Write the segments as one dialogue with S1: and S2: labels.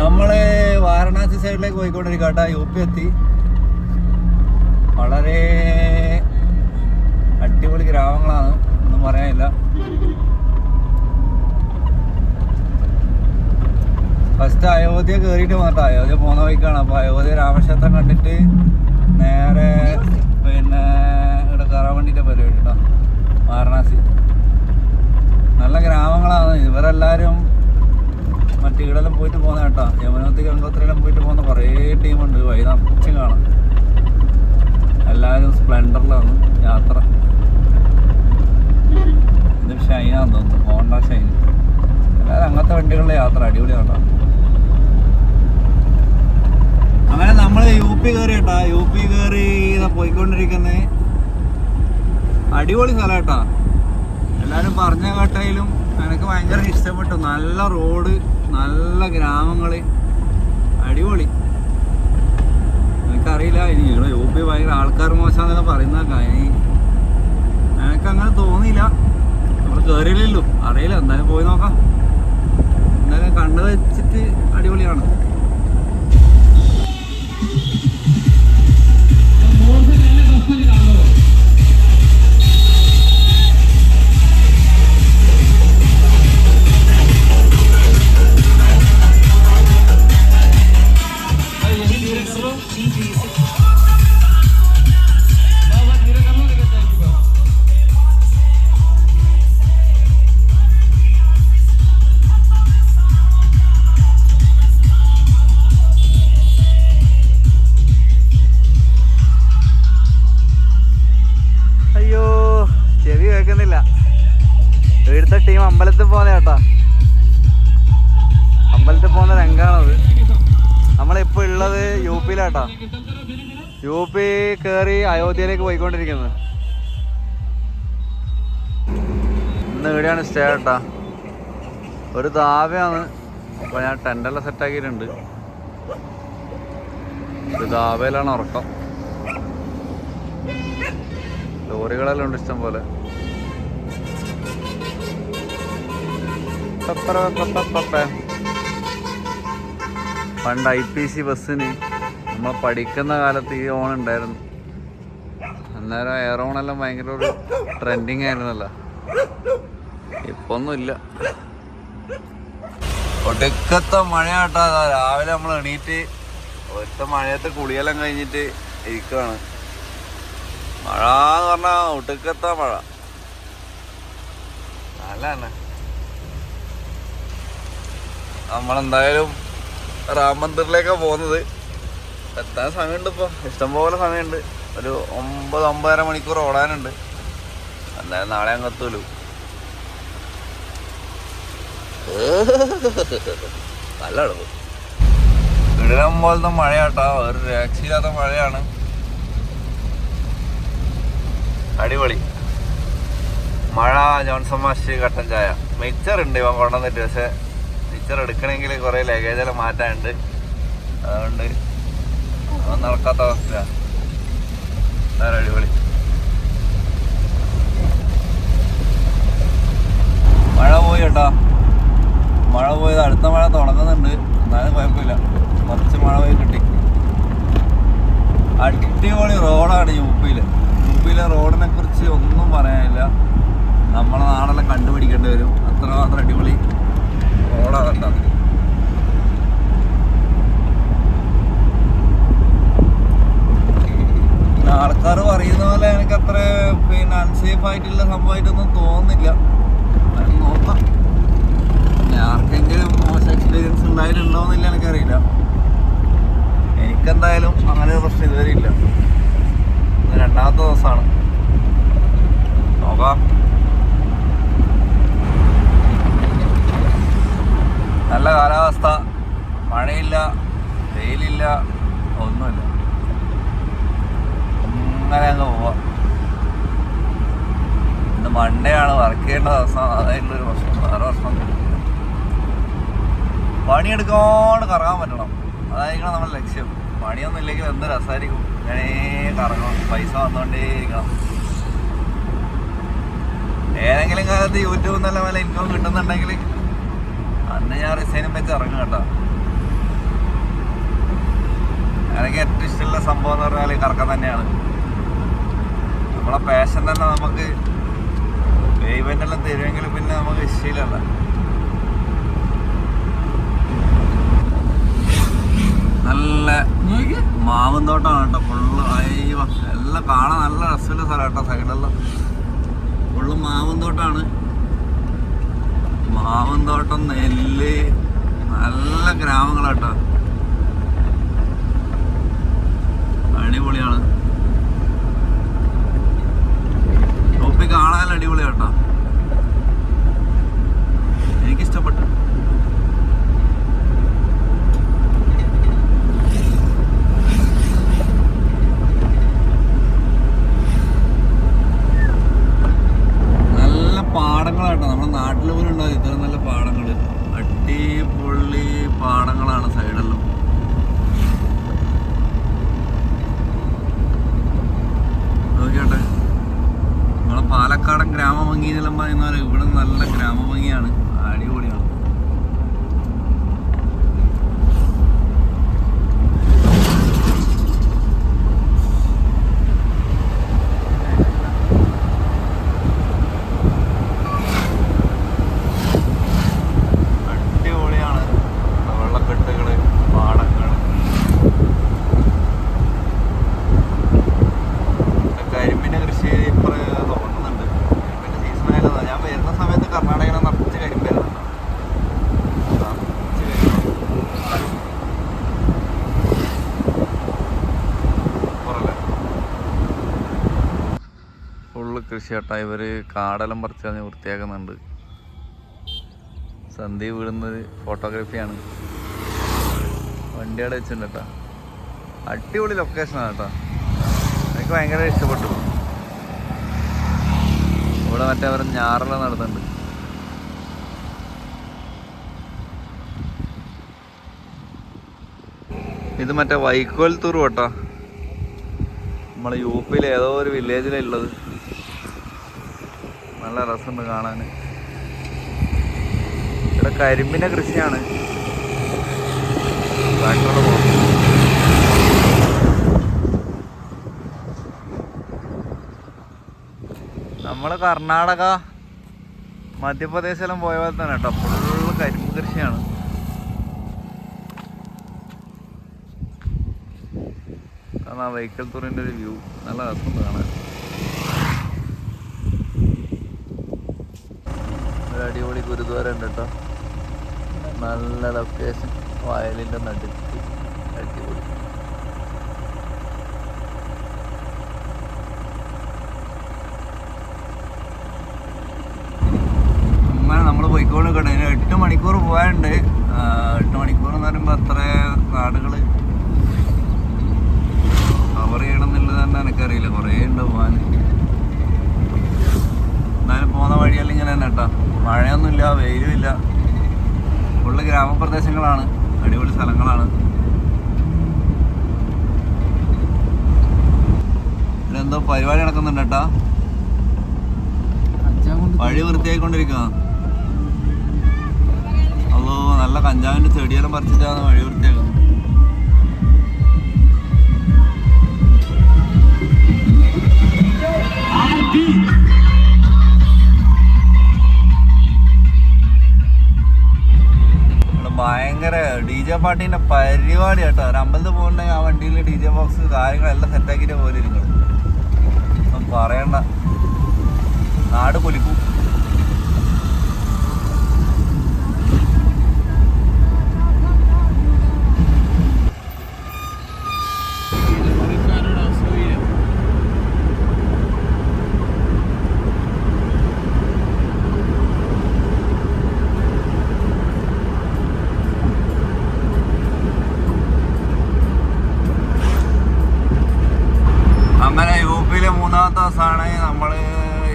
S1: നമ്മൾ വാരണാസി സൈഡിലേക്ക് പോയിക്കൊണ്ടിരിക്കട്ടെ കേട്ടോ യു പി എത്തി. വളരെ അടിപൊളി ഗ്രാമങ്ങളാണ് ഒന്നും പറയാനില്ല. ഫസ്റ്റ് അയോധ്യ കയറിയിട്ട് മാത്രം അയോധ്യ പോകുന്ന വഴിക്കാണ്. അപ്പോൾ അയോധ്യ രാമക്ഷേത്രം കണ്ടിട്ട് നേരെ പിന്നെ ഇവിടെ കയറാൻ വേണ്ടിയിട്ട് പരിപാടി കേട്ടോ വാരണാസി. നല്ല ഗ്രാമങ്ങളാണ്. ഇവരെല്ലാവരും മറ്റേ ഇവിടെല്ലാം പോയിട്ട് പോകുന്ന കേട്ടോ യമുനോത്തി ഗംഗോത്രിയിലും പോയിട്ട് പോകുന്ന കുറേ ടീമുണ്ട്. വൈകുന്നേരം കാണാം. എല്ലാവരും സ്പ്ലെൻഡറിലാണ് യാത്ര. ഇത് ഷൈനാന്ന് തോന്നുന്നു. Honda Shine. എല്ലാവരും അങ്ങനത്തെ വണ്ടികളിലെ യാത്ര. അടിപൊളിയാണ് കേട്ടോ അങ്ങനെ നമ്മൾ യു പി കയറി കേട്ടാ യു പി കയറി പോയിക്കൊണ്ടിരിക്കുന്നേ. അടിപൊളി സ്ഥലം കേട്ടാ എല്ലാവരും പറഞ്ഞ കേട്ടയിലും എനിക്ക് ഭയങ്കര ഇഷ്ടപ്പെട്ടു. നല്ല റോഡ് നല്ല ഗ്രാമങ്ങൾ അടിപൊളി. എനിക്കറിയില്ല ഇനി ഇവിടെ യു പി ഭയങ്കര ആൾക്കാർ മോശമാണെന്നൊക്കെ പറയുന്ന എനിക്കങ്ങനെ തോന്നിയില്ല. നമ്മൾ കയറിയില്ലല്ലോ അറിയില്ല എന്തായാലും പോയി നോക്കാം. എന്തായാലും കണ്ടു വെച്ചിട്ട് അടിപൊളിയാണ്. ടീം അമ്പലത്തിൽ പോകുന്ന കേട്ടാ. അമ്പലത്തിൽ പോകുന്ന രംഗാണത്. നമ്മളിപ്പോൾ ഉള്ളത് യു പിയിലാട്ടാ. യു പി കയറി അയോധ്യയിലേക്ക് പോയിക്കൊണ്ടിരിക്കുന്നത്. ഇന്ന് ഇവിടെയാണ് സ്റ്റേ കേട്ടാ. ഒരു ദാവയാണ് അപ്പോൾ ഞാൻ ടെന്റെല്ലാം സെറ്റാക്കിയിട്ടുണ്ട്. ഒരു ദാവയിലാണ് ഉറക്കം. ലോറികളെല്ലാം ഉണ്ട് ഇഷ്ടം പോലെ പണ്ട് ഐ പി സി ബസ്സിന് നമ്മൾ പഠിക്കുന്ന കാലത്ത് ഈ ഓൺ ഉണ്ടായിരുന്നു. അന്നേരം എയർ ഓണെല്ലാം ഭയങ്കര ഒരു ട്രെൻഡിങ് ആയിരുന്നല്ലോ. ഇപ്പൊ ഒന്നുമില്ല ഒടുക്കത്തെ മഴയാട്ടാ. രാവിലെ നമ്മൾ എണീറ്റ് ഒറ്റ മഴയത്തെ കുളിയെല്ലാം കഴിഞ്ഞിട്ട് ഇരിക്കുകയാണ് മഴ എന്ന് പറഞ്ഞാ ഒടുക്കത്ത മഴ. നല്ല തന്നെ നമ്മളെന്തായാലും റാം മന്ദിറിലേക്കാണ് പോകുന്നത്. എത്താൻ സമയമുണ്ട് ഇപ്പോൾ ഇഷ്ടംപോലെ സമയമുണ്ട്. ഒരു ഒമ്പത് ഒമ്പതര മണിക്കൂർ ഓടാനുണ്ട്. എന്തായാലും നാളെ അങ്ങ് എത്തൂലു. നല്ല അളവ് ഇടം പോലത്തെ മഴയാട്ടോ. ഒരു രക്ഷയില്ലാത്ത മഴയാണ്. അടിപൊളി. മഴ ജോൺസൺ മാഷ് കട്ടൻ ചായ. ഉണ്ട് ഇവൻ കൊണ്ടുവന്നിട്ട് പക്ഷെ മിക്സർ എടുക്കണമെങ്കിൽ കുറേ ലഗേജെല്ലാം മാറ്റാനുണ്ട്. അതുകൊണ്ട് നടക്കാത്ത അവസ്ഥയാണ് വേറെ അടിപൊളി. മഴ പോയി കേട്ടോ. മഴ പോയത് അടുത്ത മഴ തുടങ്ങുന്നുണ്ട്. എന്നാലും കുഴപ്പമില്ല. കുറച്ച് മഴ പോയി കിട്ടി. അടിപൊളി റോഡാണ് യു പിയിൽ യു പിയിലെ റോഡിനെ കുറിച്ച് ഒന്നും പറയാനില്ല. നമ്മളെ നാടെല്ലാം കണ്ടുപിടിക്കേണ്ടി വരും. അത്രമാത്രം അടിപൊളി റോഡാണ് കേട്ടോ ആൾക്കാർ പറയുന്ന പോലെ എനിക്ക് അത്ര പിന്നെ അൺസേഫ് ആയിട്ടുള്ള സംഭവമായിട്ടൊന്നും തോന്നുന്നില്ല അത് നോക്കാം ഇനി ആർക്കെങ്കിലും മോശം എക്സ്പീരിയൻസ് ഉണ്ടായിട്ടുണ്ടോന്നില്ല എനിക്കറിയില്ല എനിക്കെന്തായാലും അങ്ങനെ ഒരു പ്രശ്നം ഇതുവരെ ഇല്ല ഇന്ന് രണ്ടാമത്തെ ദിവസമാണ് നോക്കാം നല്ല കാലാവസ്ഥ മഴയില്ല വെയിലില്ല ഒന്നുമില്ല. അങ്ങനെ അങ്ങ് പോവാം. ഇന്ന് ആണ് വർക്ക് ചെയ്യേണ്ട ദിവസം. അതായിട്ടുള്ളൊരു പ്രശ്നം വേറെ പ്രശ്നം പണിയെടുക്കാണ്ട് കറങ്ങാൻ പറ്റണം. അതായിരിക്കണം നമ്മുടെ ലക്ഷ്യം. പണിയൊന്നും ഇല്ലെങ്കിൽ എന്ത് രസമായിരിക്കും ഇങ്ങനെ കറങ്ങണം. പൈസ വന്നുകൊണ്ടേയിരിക്കണം ഏതെങ്കിലും കാലത്ത് യൂട്യൂബ് നല്ല നല്ല ഇൻകം കിട്ടുന്നുണ്ടെങ്കിൽ അന്ന് ഞാൻ റിസൈനും വെച്ച് ഇറങ്ങും കേട്ടോ. എനിക്ക് ഏറ്റവും ഇഷ്ടമുള്ള സംഭവം എന്ന് പറഞ്ഞാൽ കറക്കം തന്നെയാണ്. നമ്മളെ പാഷൻ തന്നെ നമുക്ക് പേയ്മെന്റ് എല്ലാം തരുമെങ്കിൽ പിന്നെ നമുക്ക് ഇഷ്ടമില്ലല്ല നല്ല മാവും തോട്ടമാണ് കേട്ടോ. ഫുള്ള് അയ്യോ എല്ലാം കാണാൻ നല്ല രസമുള്ള സ്ഥലം കേട്ടോ സൈഡെല്ലാം ഫുള്ള് മാവും തോട്ടമാണ് മാവും തോട്ടം നെല്ല് നല്ല ഗ്രാമങ്ങളാട്ടോ. അടിപൊളിയാണ്. ടോപ്പിക് കാണാൻ അടിപൊളി കേട്ടോ എനിക്കിഷ്ടപ്പെട്ടു നല്ല പാടങ്ങളാട്ടോ നമ്മുടെ നാട്ടിൽ പോലും ഉണ്ടാവും ഇത്ര നല്ല പാടങ്ങൾ അടിപൊളി പാടങ്ങളാണ് സൈഡെല്ലാം നോക്കിയോട്ടെ നമ്മളെ പാലക്കാടൻ ഗ്രാമഭംഗി എന്നെല്ലാം പറയുന്ന പോലെ ഇവിടെ നല്ല ഗ്രാമഭംഗിയാണ് അടിപൊളിയാണ് അടിപൊളിയാണ് വെള്ളക്കെട്ടുകൾ പാടങ്ങൾ കരിമ്പിന്റെ കൃഷി ഇപ്പൊ തോന്നുന്നുണ്ട് കരിമ്പിന്റെ സീസൺ ആയാലും ഞാൻ വരുന്ന സമയത്ത് കർണാടകയിലെ നിറച്ച് കരിമ്പായിരുന്നു നിറച്ച് കരിമ്പാണ്. സൂപ്പറല്ലേ? ഫുള്ള് കൃഷി കേട്ടാ ഇവർ കാടെല്ലാം പറിച്ച് കളഞ്ഞ് വൃത്തിയാക്കുന്നുണ്ട്. സന്ധി വീടുന്നത് ഫോട്ടോഗ്രാഫിയാണ് വണ്ടി അവിടെ വെച്ചിട്ടുണ്ട് കേട്ടോ. അടിപൊളി ലൊക്കേഷനാണ് കേട്ടോ. എനിക്ക് ഭയങ്കര ഇഷ്ടപ്പെട്ടു. ഇവിടെ മറ്റേ അവർ ഞാറെല്ലാം നടത്തുന്നുണ്ട് ഇത് മറ്റേ വൈക്കോൽ തൂർ കേട്ടോ നമ്മളെ യു പിയിലെ ഏതോ ഒരു വില്ലേജിലുള്ളത് നല്ല രസമുണ്ട് കാണാൻ. ഇവിടെ കരിമ്പിന്റെ കൃഷിയാണ്. ബാക്കിയുള്ള പോകും നമ്മൾ കർണാടക മധ്യപ്രദേശെല്ലാം പോയ പോലെ തന്നെ കേട്ടോ. ഫുള്ള് കരിമ്പ് കൃഷിയാണ്. കാരണം ആ വെഹിക്കിൾ ടൂറിന്റെ ഒരു വ്യൂ നല്ല രസമുണ്ട് കാണാൻ ഒരു അടിപൊളി ഗുരുദ്വാര ഉണ്ട് കേട്ടോ. നല്ല ലൊക്കേഷൻ വയലിന്റെ നടുക്ക്. അടിപൊളി. നമ്മൾ പോയിക്കോണ്ട് ഇനി എട്ട് മണിക്കൂർ പോകാനുണ്ട് എട്ട് മണിക്കൂർ എന്ന് പറയുമ്പോൾ അത്ര നാടുകൾ കവർ ചെയ്യണം എന്നുള്ളത് തന്നെ എനിക്കറിയില്ല. കുറേ ഉണ്ട് പോകാൻ എന്നാലും പോകുന്ന വഴിയെല്ലാം ഇങ്ങനെ തന്നെ കേട്ടോ മഴയൊന്നുമില്ല വെയിലും ഇല്ല ഫുള്ള് ഗ്രാമപ്രദേശങ്ങളാണ് അടിപൊളി സ്ഥലങ്ങളാണ്. എന്തോ പരിപാടി നടക്കുന്നുണ്ട് കേട്ടാ വഴി വൃത്തിയായിക്കൊണ്ടിരിക്കുക അതോ നല്ല കഞ്ചാവിന്റെ ചെടിയെല്ലാം പറിച്ചിട്ടാണ് വഴി വൃത്തിയാക്കുന്നത്. ഇവിടെ ഭയങ്കര ഡി ജെ പാർട്ടീന്റെ പരിപാടി കേട്ടോ. ഒരു അമ്പലത്തിൽ പോകുന്നുണ്ടെങ്കിൽ ആ വണ്ടിയിൽ ഡി ജെ ബോക്സ് കാര്യങ്ങളെല്ലാം സെറ്റാക്കിയിട്ട് പോലെ നിങ്ങൾ പറയണ്ട. നാട് പൊലിക്കും അങ്ങനെ യു പിയിലെ മൂന്നാമത്തെ ദിവസമാണ് നമ്മൾ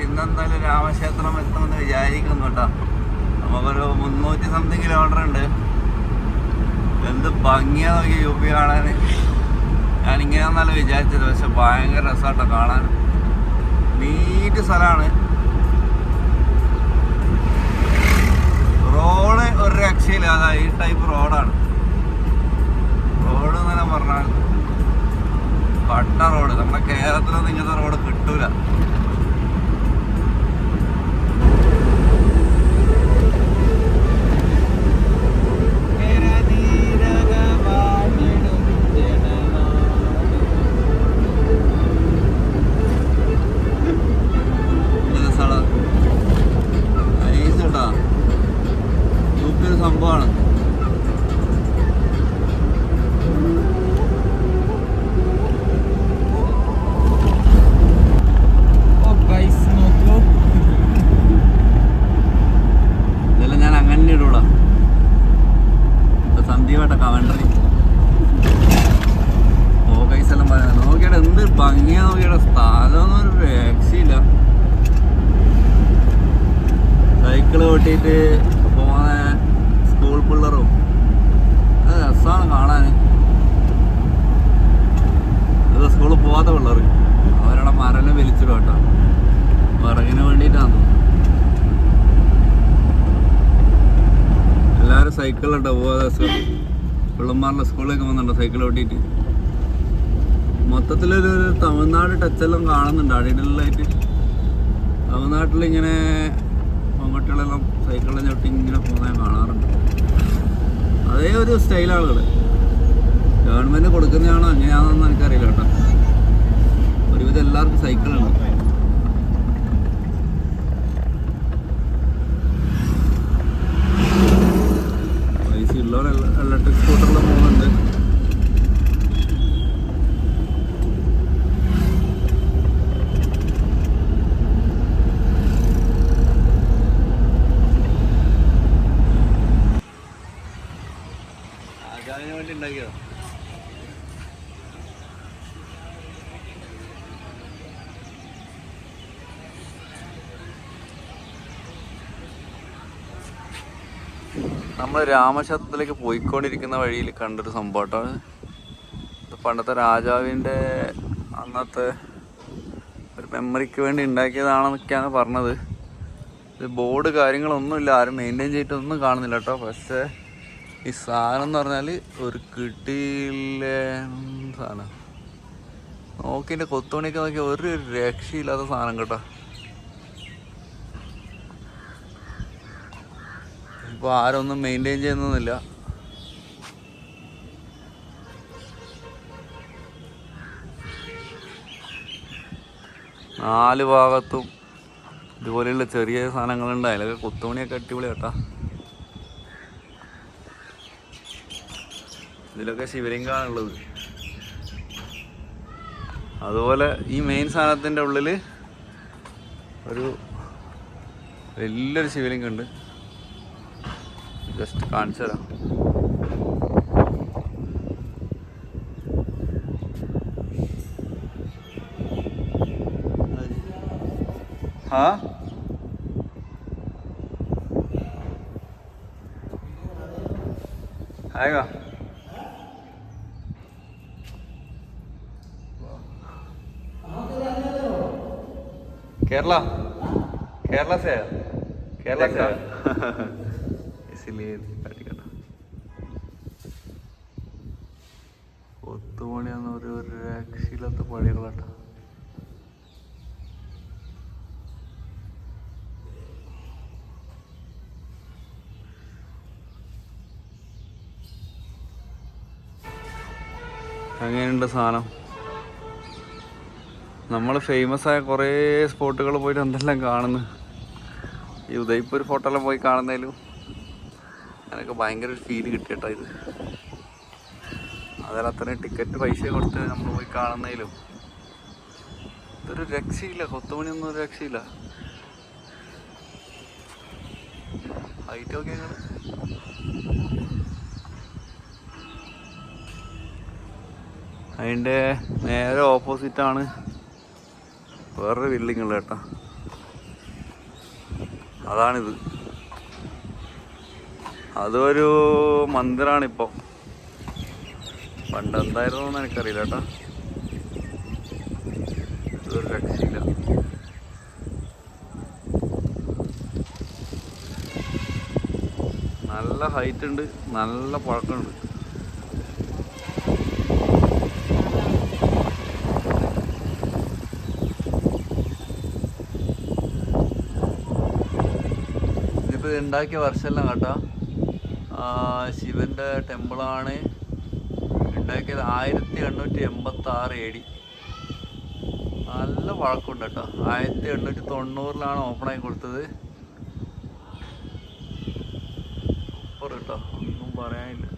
S1: ഇന്നെന്തായാലും രാമക്ഷേത്രം എത്തുമെന്ന് വിചാരിക്കുന്നു കേട്ടോ നമുക്കൊരു മുന്നൂറ്റി സംതിങ് കിലോമീറ്റർ ഉണ്ട് എന്ത് ഭംഗിയാ നോക്കി യു പി കാണാൻ ഞാൻ നല്ല വിചാരിച്ചത് പക്ഷെ ഭയങ്കര രസമാട്ടോ കാണാൻ. നീറ്റ് സ്ഥലമാണ് റോഡ് ഒരു രക്ഷയില്ല. അതാ ഈ ടൈപ്പ് റോഡാണ്. റോഡ് എന്ന് പറഞ്ഞാൽ പട്ട റോഡ്. നമ്മുടെ കേരളത്തിലൊന്നും ഇങ്ങനത്തെ റോഡ് കിട്ടൂല. സൈക്കിൾ ഓട്ടിയിട്ട് പോകുന്ന സ്കൂൾ പിള്ളറും. അത് രസമാണ് കാണാൻ അത് സ്കൂളിൽ പോകാത്ത പിള്ളേർ. അവരുടെ മരണം വലിച്ചിടും കേട്ടോ. വിറകിന് വേണ്ടിയിട്ടാണ് എല്ലാവരും സൈക്കിളുണ്ടോ പോകാതെ പിള്ളമാരുടെ സ്കൂളിലേക്ക് പോകുന്നുണ്ടോ സൈക്കിൾ ഓട്ടിയിട്ട്. മൊത്തത്തിലൊരു തമിഴ്നാട് ടച്ചെല്ലാം കാണുന്നുണ്ട്. അടിയിലായിട്ട് തമിഴ്നാട്ടിൽ ഇങ്ങനെ പെൺകുട്ടികളെല്ലാം സൈക്കിളിൽ ചവിട്ടി ഇങ്ങനെ പോകുന്നത് കാണാറുണ്ട്. അതേ ഒരു സ്റ്റൈൽ ആളുകൾ ഗവൺമെന്റ് കൊടുക്കുന്നതാണോ എങ്ങനെയാണെന്ന് എനിക്കറിയില്ല കേട്ടോ. ഒരുവിധം എല്ലാവർക്കും സൈക്കിളുണ്ട് പൈസ ഉള്ളവർ ഇലക്ട്രിക് സ്കൂട്ടറിൽ പോകുന്നുണ്ട് ആചാര്യന് വേണ്ടി ഉണ്ടാക്കിയോ നമ്മൾ രാമക്ഷേത്രത്തിലേക്ക് പോയിക്കൊണ്ടിരിക്കുന്ന വഴിയിൽ കണ്ടൊരു സംഭവമാണ് പണ്ടത്തെ രാജാവിന്റെ അന്നത്തെ ഒരു മെമ്മറിക്ക് വേണ്ടി ഉണ്ടാക്കിയതാണെന്നൊക്കെയാണ് പറഞ്ഞത്. ഇത് ബോർഡ് കാര്യങ്ങളൊന്നുമില്ല ആരും മെയിന്റെയിൻ ചെയ്തിട്ടൊന്നും കാണുന്നില്ല കേട്ടോ പക്ഷേ ഈ സാധനം എന്ന് പറഞ്ഞാൽ ഒരു കിട്ടിയില്ല സാധനം. നോക്കിന്റെ കൊത്തുപണിയൊക്കെ നോക്കിയാൽ ഒരു രക്ഷയില്ലാത്ത സാധനം കേട്ടോ. ഇപ്പോൾ ആരൊന്നും മെയിന്റെയിൻ ചെയ്യുന്നൊന്നുമില്ല. നാല് ഭാഗത്തും ഇതുപോലെയുള്ള ചെറിയ സാധനങ്ങളുണ്ട്. അതിലൊക്കെ കൊത്തുപണിയൊക്കെ അടിപൊളി കേട്ടാ. ഇതിലൊക്കെ ശിവലിംഗമാണുള്ളത് അതുപോലെ ഈ മെയിൻ സാധനത്തിന്റെ ഉള്ളിൽ ഒരു വലിയൊരു ശിവലിംഗം जस्ट कांसर हाँ? आएगा। केरला। केरला से केरला से പരട്ടിക്കണ്ട ഒത്തുമണിയാന്ന് ഒരു രക്ഷയില്ലാത്ത പണികളാട്ട. അങ്ങനെയുണ്ട് സാധനം? നമ്മൾ ഫേമസ് ആയ കുറേ സ്പോട്ടുകൾ പോയിട്ട് എന്തെല്ലാം കാണുന്നു? ഈ ഉദയ്പൂർ ഫോട്ടോയെല്ലാം പോയി കാണുന്നതിലും എനിക്ക് ഭയങ്കര ഒരു ഫീൽ കിട്ടിയിട്ടോ ഇത്. അതല്ല അത്രയും ടിക്കറ്റ് പൈസ കൊടുത്ത് നമ്മൾ പോയി കാണുന്നതിലും. ഇതൊരു രക്ഷയില്ല കൊത്തുമണിയൊന്നും ഒരു രക്ഷയില്ല. ഹൈറ്റ് ഒക്കെ അതിന്റെ നേരെ ഓപ്പോസിറ്റാണ് വേറൊരു ബിൽഡിംഗ് ഉള്ളത് കേട്ടോ. അതാണിത്. അതൊരു മന്ദിരാണിപ്പോ പണ്ട് എന്തായിരുന്നു എന്ന് എനിക്കറിയില്ല കേട്ടോ. രക്ഷയില്ല. നല്ല ഹൈറ്റ് ഉണ്ട് നല്ല പഴക്കമുണ്ട്. ഇതിപ്പോ ഉണ്ടാക്കിയ വർഷമെല്ലാം കേട്ടോ. ആ, ശിവന്റെ ടെമ്പിളാണ് ഉണ്ടാക്കിയത് ആയിരത്തി എണ്ണൂറ്റി എൺപത്തി ആറ് എ ഡി നല്ല വഴക്കുണ്ട് കേട്ടോ. ആയിരത്തി എണ്ണൂറ്റി തൊണ്ണൂറിലാണ് ഓപ്പൺ ആയി കൊടുത്തത്. സൂപ്പർ കേട്ടോ. ഒന്നും പറയാനില്ല.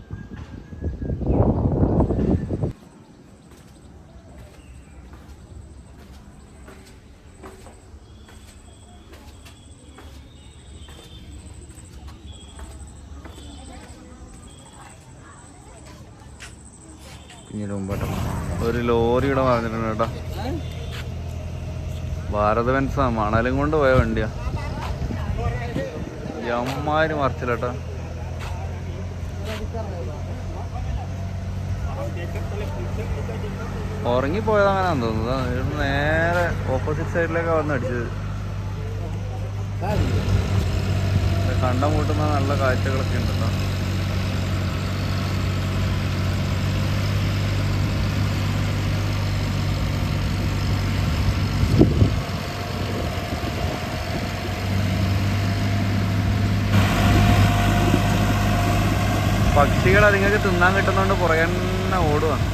S1: പിന്നീട് മുമ്പോട്ട് ഒരു ലോറി ഇവിടെ പറഞ്ഞിട്ടുണ്ട് കേട്ടോ. ഭാരത് ബെൻസാ മണലും കൊണ്ട് പോയ വണ്ടിയാ. അമ്മാര് മറിച്ചില്ലട്ടോ ഉറങ്ങിപ്പോയത് അങ്ങനെയാന്ന് തോന്നുന്നത് നേരെ ഓപ്പോസിറ്റ് സൈഡിലൊക്കെ വന്ന് അടിച്ചത്. കണ്ടം കൂട്ടുന്ന നല്ല കാഴ്ചകളൊക്കെ ഉണ്ട് പക്ഷികൾ അതുങ്ങൾക്ക് തിന്നാൻ കിട്ടുന്നോണ്ട് പുറകെ തന്നെ ഓടുവാണ്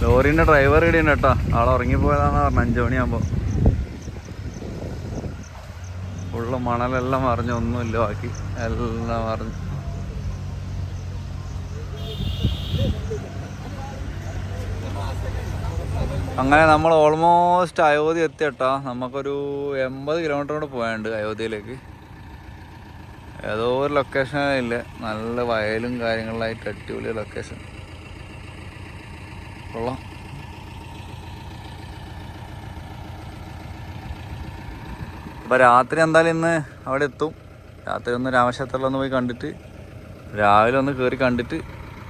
S1: ലോറിന്റെ ഡ്രൈവർ ഇടിയുണ്ട് കേട്ടോ. ആളെ ഉറങ്ങിപ്പോയതാന്ന് പറഞ്ഞു. അഞ്ചു മണിയാകുമ്പോ ഫുള്ള് മണലെല്ലാം മറിഞ്ഞു ഒന്നുമില്ല ബാക്കി. എല്ലാം മറിഞ്ഞു. അങ്ങനെ നമ്മൾ ഓൾമോസ്റ്റ് അയോധ്യ എത്തി കേട്ടോ നമുക്കൊരു എൺപത് കിലോമീറ്റർ കൂടെ പോയാണ്ട് അയോധ്യയിലേക്ക്. ഏതോ ഒരു ലൊക്കേഷൻ ഇല്ല. നല്ല വയലും കാര്യങ്ങളിലായിട്ട് അടിപൊളി ലൊക്കേഷൻ കൊള്ളാം. അപ്പോൾ രാത്രി എന്തായാലും ഇന്ന് അവിടെ എത്തും. രാത്രി ഒന്ന് രാമക്ഷേത്രത്തിലൊന്ന് പോയി കണ്ടിട്ട് രാവിലെ ഒന്ന് കയറി കണ്ടിട്ട്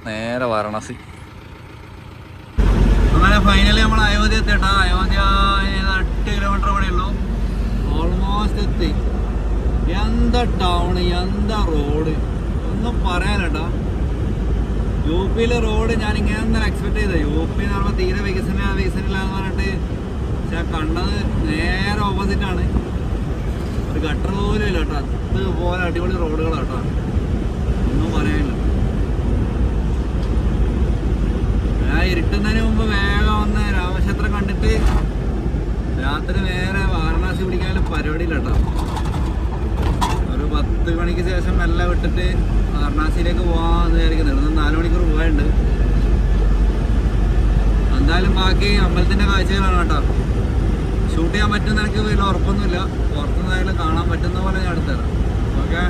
S1: നേരെ വാരണാസി. അങ്ങനെ ഫൈനലി നമ്മൾ അയോധ്യ എത്തിട്ടാ അയോധ്യ എട്ട് കിലോമീറ്റർ ഇവിടെ ഉള്ളൂ. ഓൾമോസ്റ്റ് എത്തി. എന്താ ടൗൺ എന്താ റോഡ് ഒന്നും പറയാനട്ടാ യു പിയിലെ റോഡ് ഞാൻ ഇങ്ങനെ ഒന്നും എക്സ്പെക്ട് ചെയ്തത് യു പി എന്ന് പറയുമ്പോൾ തീരെ വികസന വികസനമില്ല എന്ന് പറഞ്ഞിട്ട് പക്ഷെ കണ്ടത് നേരെ ഓപ്പോസിറ്റ് ആണ്. ഒരു ഗട്ടർ പോലും ഇല്ല കേട്ടോ അതുപോലെ അടിപൊളി റോഡുകളാണ് കേട്ടോ ഒന്നും പറയാനില്ല ഞാൻ ഇരുട്ടുന്നതിന് മുമ്പ് വേഗം ഒന്ന് രാമക്ഷേത്രം കണ്ടിട്ട് രാത്രി നേരെ വാരണാസി പിടിക്കാനുള്ള പരിപാടിയില്ല കേട്ടോ ഒരു പത്ത് മണിക്ക് ശേഷം മെല്ലെ വിട്ടിട്ട് വാരണാസിയിലേക്ക് പോകാമെന്ന് വിചാരിക്കുന്നത് ഇവിടുന്ന് നാല് മണിക്കൂർ പോയുണ്ട് എന്തായാലും ബാക്കി അമ്പലത്തിന്റെ കാഴ്ചകളാണ് കേട്ടോ. ഷൂട്ട് ചെയ്യാൻ പറ്റുന്ന എനിക്ക് വലിയ ഉറപ്പൊന്നുമില്ല. പുറത്തുനിന്നായാലും കാണാൻ പറ്റുന്ന പോലെ ഞാൻ എടുത്തുതരാം. ഓക്കെ?